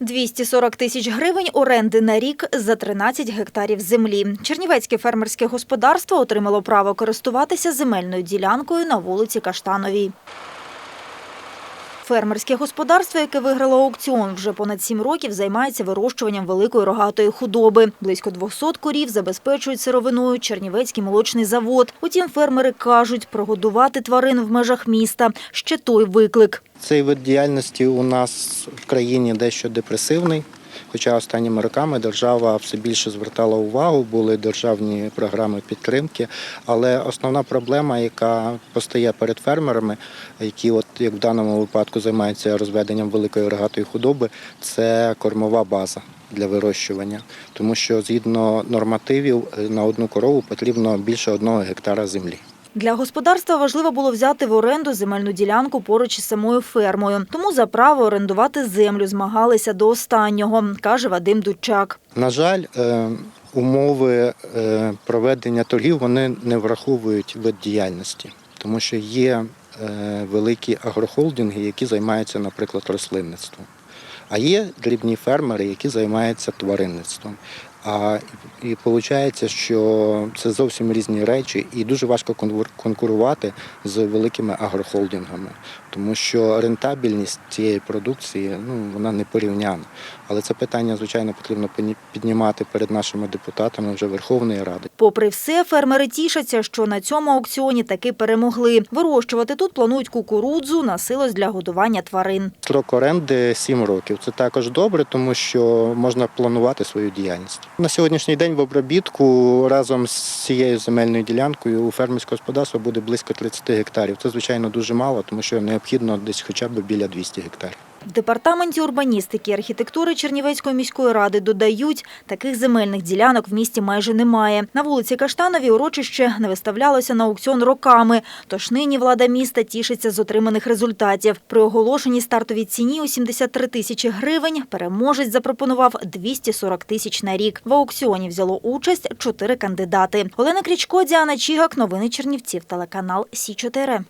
240 тисяч гривень оренди на рік за 13 гектарів землі. Чернівецьке фермерське господарство отримало право користуватися земельною ділянкою на вулиці Каштановій. Фермерське господарство, яке виграло аукціон, вже понад сім років займається вирощуванням великої рогатої худоби. Близько 200 корів забезпечують сировиною Чернівецький молочний завод. Утім, фермери кажуть, прогодувати тварин в межах міста – ще той виклик. Цей вид діяльності у нас в країні дещо депресивний. Хоча останніми роками держава все більше звертала увагу, були державні програми підтримки. Але основна проблема, яка постає перед фермерами, які, от як в даному випадку, займаються розведенням великої рогатої худоби, це кормова база для вирощування. Тому що згідно нормативів на одну корову потрібно більше одного гектара землі. Для господарства важливо було взяти в оренду земельну ділянку поруч із самою фермою. Тому за право орендувати землю змагалися до останнього, каже Вадим Дучак. На жаль, е, умови е, проведення торгів вони не враховують вид діяльності, тому що є е, великі агрохолдинги, які займаються, наприклад, рослинництвом. А є дрібні фермери, які займаються тваринництвом. А і виходить, що це зовсім різні речі, і дуже важко конкур- конкурувати з великими агрохолдингами, тому що рентабельність цієї продукції ну вона не порівняна. Але це питання, звичайно, потрібно піднімати перед нашими депутатами вже Верховної Ради. Попри все, фермери тішаться, що на цьому аукціоні таки перемогли. Вирощувати тут планують кукурудзу на силос для годування тварин. Строк оренди 7 років. Це також добре, тому що можна планувати свою діяльність. На сьогоднішній день в обробітку разом з цією земельною ділянкою у фермерського господарства буде близько 30 гектарів. Це звичайно дуже мало, тому що необхідно десь хоча б біля 200 гектарів. В департаменті урбаністики і архітектури Чернівецької міської ради додають, таких земельних ділянок в місті майже немає. На вулиці Каштанові урочище не виставлялося на аукціон роками, тож нині влада міста тішиться з отриманих результатів. При оголошеній стартовій ціні у 73 тисячі гривень переможець запропонував 240 тисяч на рік. В аукціоні взяло участь чотири кандидати. Олена Крічко, Діана Чігак, новини Чернівців, телеканал Сі 4